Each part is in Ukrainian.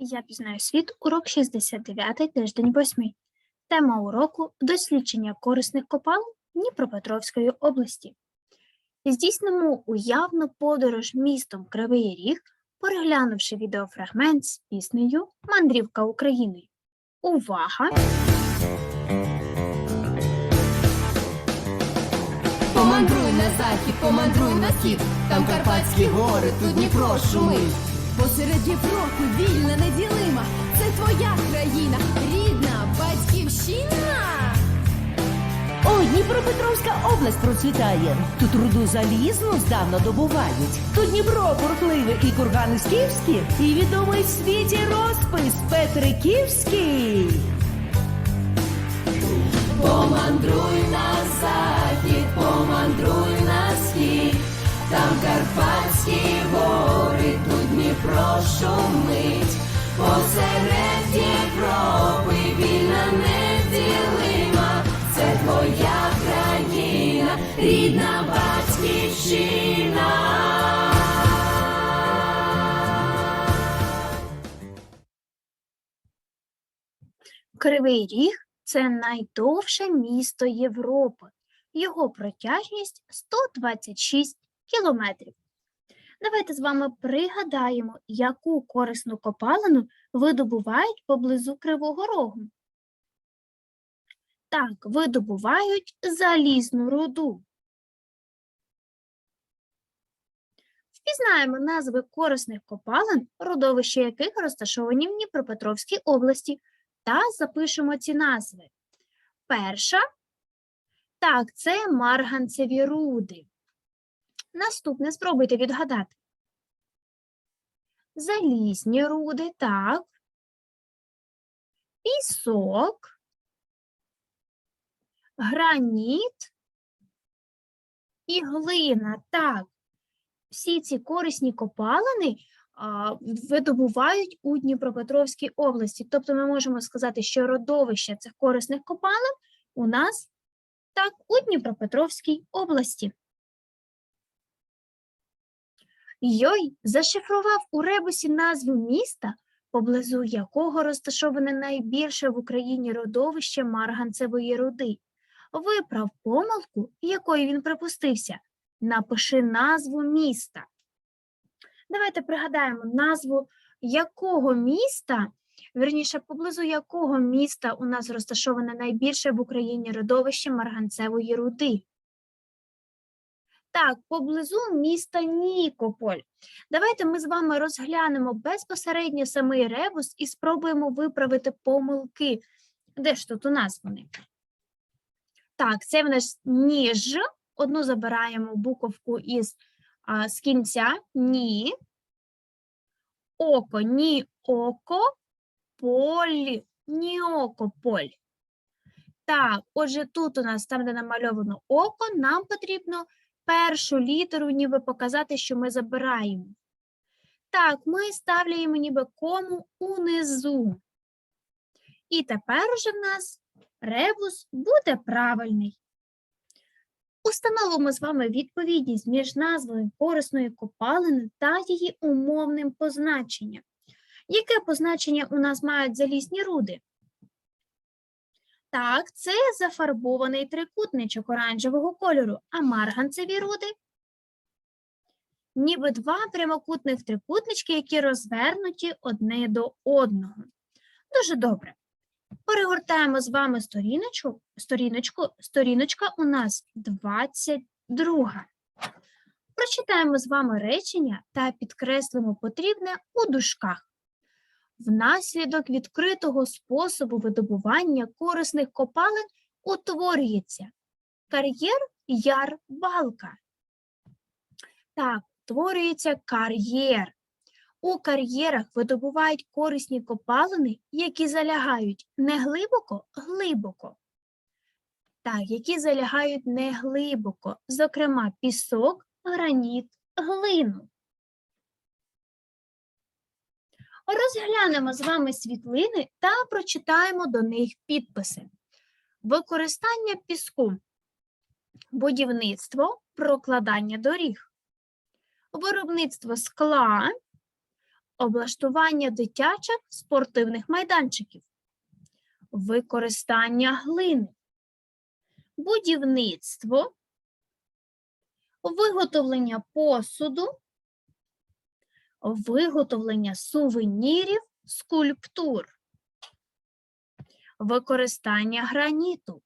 Я пізнаю світ, урок 69, тиждень 8. Тема уроку дослідження корисних копалин Дніпропетровської області. Здійснимо уявну подорож містом Кривий Ріг, переглянувши відеофрагмент з піснею Мандрівка Україною. Увага! Помандруй на захід, помандруй на схід, там Карпатські гори, тут Дніпро шумить. Посеред Європи вільна, неділима, це твоя країна, рідна батьківщина. Ой, Дніпропетровська область процвітає. Тут руду залізну здавна добувають. Тут Дніпро бурхливе і кургани скіфські, і відомий в світі розпис Петриківський. Помандруй на захід, помандруй на схід, там Карпатські гори, тут Дніпро шумить. Посеред Європи вільна неділима, це твоя країна, рідна батьківщина. Кривий Ріг це найдовше місто Європи. Його протяжність 126 кілометрів. Давайте з вами пригадаємо, яку корисну копалину видобувають поблизу Кривого Рогу. Так, видобувають залізну руду. Впізнаємо назви корисних копалин, родовища яких розташовані в Дніпропетровській області, та запишемо ці назви. Перша так, це марганцеві руди. Наступне спробуйте відгадати. Залізні руди, так. Пісок, граніт і глина. Так, всі ці корисні копалини а, видобувають у Дніпропетровській області. Тобто ми можемо сказати, що родовище цих корисних копалин у нас так у Дніпропетровській області. Йой зашифрував у ребусі назву міста, поблизу якого розташоване найбільше в Україні родовище марганцевої руди. Виправ помилку, якої він припустився. Напиши назву міста. Давайте пригадаємо назву якого міста, верніше, поблизу якого міста у нас розташоване найбільше в Україні родовище марганцевої руди. Так, поблизу міста Нікополь. Давайте ми з вами розглянемо безпосередньо самий ребус і спробуємо виправити помилки. Де ж тут у нас вони? Так, це в нас ніж. Одну забираємо буковку із а, з кінця ні. Око, ні око, полі, ні око, поль. Так, отже, тут у нас, там, де намальовано око, нам потрібно першу літеру ніби показати, що ми забираємо. Так, ми ставляємо ніби кому унизу. І тепер уже в нас ребус буде правильний. Установимо з вами відповідність між назвою корисної копалини та її умовним позначенням. Яке позначення у нас мають залізні руди? Так, це зафарбований трикутничок оранжевого кольору, а марганцеві руди ніби два прямокутних трикутнички, які розвернуті одне до одного. Дуже добре. Перегортаємо з вами сторіночку. Сторіночку. Сторіночка у нас 22. Прочитаємо з вами речення та підкреслимо потрібне у дужках. Внаслідок відкритого способу видобування корисних копалин утворюється кар'єр яр балка. Так, утворюється кар'єр. У кар'єрах видобувають корисні копалини, які залягають не глибоко, глибоко. Так, які залягають не глибоко, зокрема пісок, граніт, глину. Розглянемо з вами світлини та прочитаємо до них підписи. Використання піску, будівництво, прокладання доріг, виробництво скла, облаштування дитячих спортивних майданчиків, використання глини, будівництво, виготовлення посуду, виготовлення сувенірів, скульптур, використання граніту,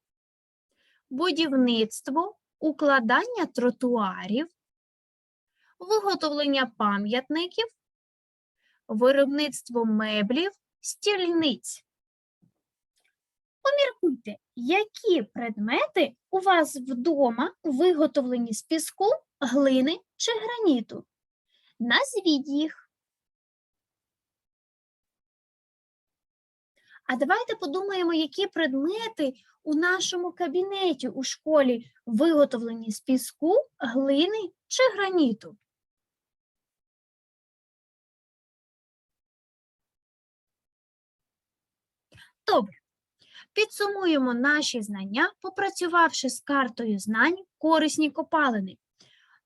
будівництво, укладання тротуарів, виготовлення пам'ятників, виробництво меблів, стільниць. Поміркуйте, які предмети у вас вдома виготовлені з піску, глини чи граніту. Назвіть їх. А давайте подумаємо, які предмети у нашому кабінеті у школі виготовлені з піску, глини чи граніту. Добре. Підсумуємо наші знання, попрацювавши з картою знань корисні копалини.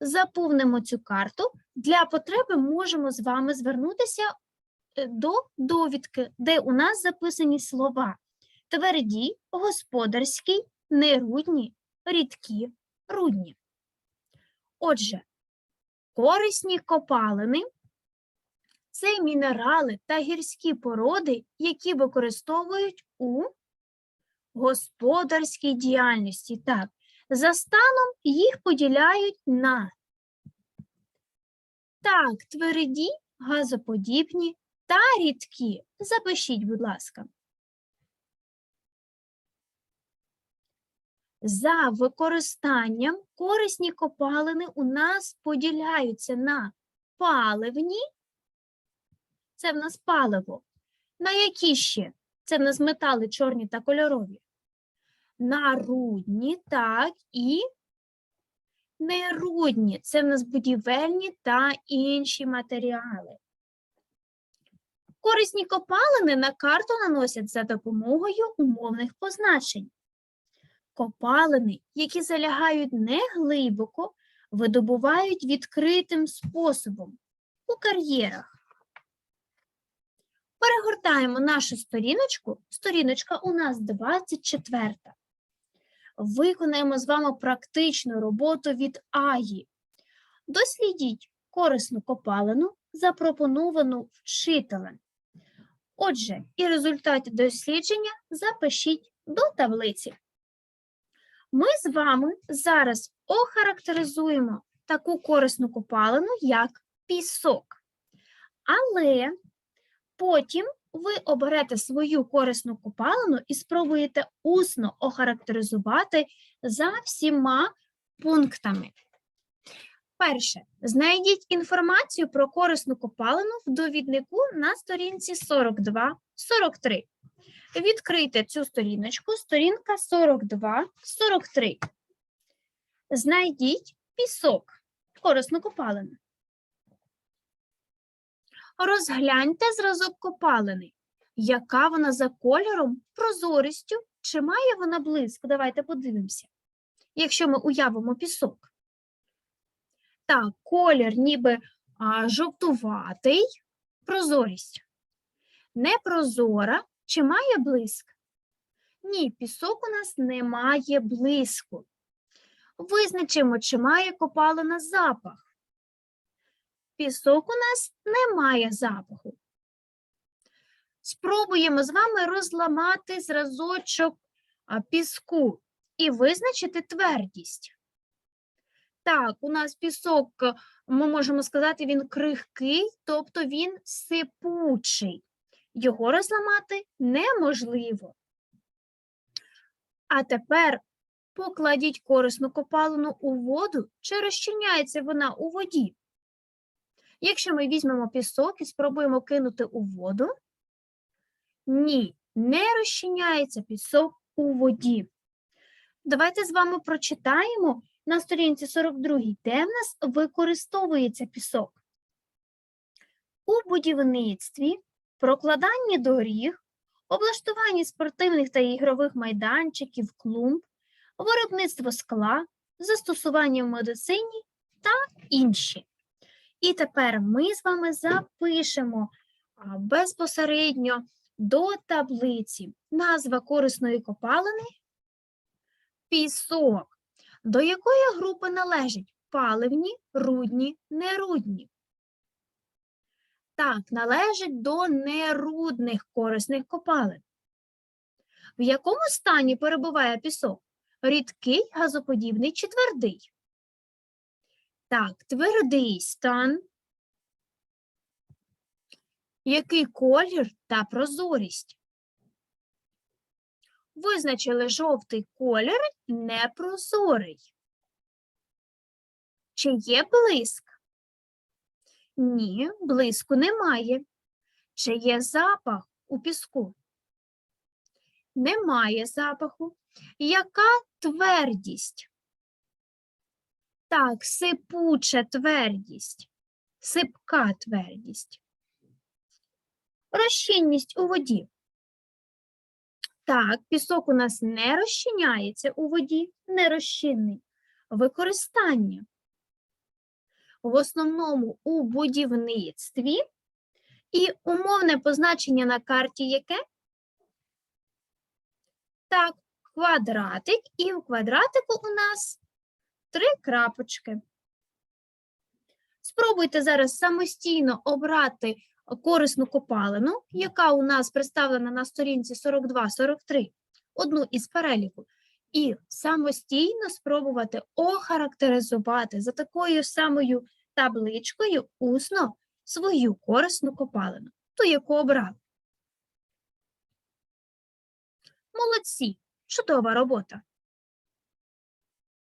Заповнимо цю карту. Для потреби можемо з вами звернутися е, до довідки, де у нас записані слова тверді, господарські, нерудні, рідкі, рудні. Отже, корисні копалини це мінерали та гірські породи, які використовують у господарській діяльності. Так, за станом їх поділяють на так, тверді, газоподібні та рідкі. Запишіть, будь ласка. За використанням корисні копалини у нас поділяються на паливні, це в нас паливо, на які ще? Це в нас метали чорні та кольорові. На рудні, так, і нерудні. Це в нас будівельні та інші матеріали. Корисні копалини на карту наносять за допомогою умовних позначень. Копалини, які залягають неглибоко, видобувають відкритим способом у кар'єрах. Перегортаємо нашу сторіночку. Сторіночка у нас 24. Виконаємо з вами практичну роботу від Аї. Дослідіть корисну копалину, запропоновану вчителем. Отже, і результати дослідження запишіть до таблиці. Ми з вами зараз охарактеризуємо таку корисну копалину, як пісок. Але Потім ви оберете свою корисну копалину і спробуєте усно охарактеризувати за всіма пунктами. Перше, знайдіть інформацію про корисну копалину в довіднику на сторінці 42-43. Відкрийте цю сторіночку, сторінка 42-43. Знайдіть пісок, корисну копалину. Розгляньте зразок копалини. Яка вона за кольором, прозорістю, чи має вона блиск? Давайте подивимося. Якщо ми уявимо пісок. Так, колір ніби а, жовтуватий, прозорість. Непрозора, чи має блиск? Ні, пісок у нас не має блиску. Визначимо, чи має копалина запах. Пісок у нас не має запаху. Спробуємо з вами розламати зразочок піску і визначити твердість. Так, у нас пісок, ми можемо сказати, він крихкий, тобто він сипучий. Його розламати неможливо. А тепер покладіть корисну копалину у воду, чи розчиняється вона у воді. Якщо ми візьмемо пісок і спробуємо кинути у воду, ні, не розчиняється пісок у воді. Давайте з вами прочитаємо на сторінці 42, де в нас використовується пісок. У будівництві, прокладанні доріг, облаштуванні спортивних та ігрових майданчиків, клумб, виробництво скла, застосування в медицині та інші. І тепер ми з вами запишемо безпосередньо до таблиці назва корисної копалини пісок. До якої групи належать паливні, рудні, нерудні? Так, належить до нерудних корисних копалин. В якому стані перебуває пісок? Рідкий, газоподібний чи твердий? Так, твердий стан. Який колір та прозорість? Визначили жовтий колір непрозорий. Чи є блиск? Ні, блиску немає. Чи є запах у піску? Немає запаху. Яка твердість? Так, сипуча твердість, сипка твердість. Розчинність у воді. Так, пісок у нас не розчиняється у воді, нерозчинний. Використання. В основному у будівництві і умовне позначення на карті яке? Так, квадратик, і в квадратику у нас три крапочки. Спробуйте зараз самостійно обрати корисну копалину, яка у нас представлена на сторінці 42-43, одну із переліку, і самостійно спробувати охарактеризувати за такою самою табличкою усно свою корисну копалину, ту, яку обрали. Молодці! Чудова робота!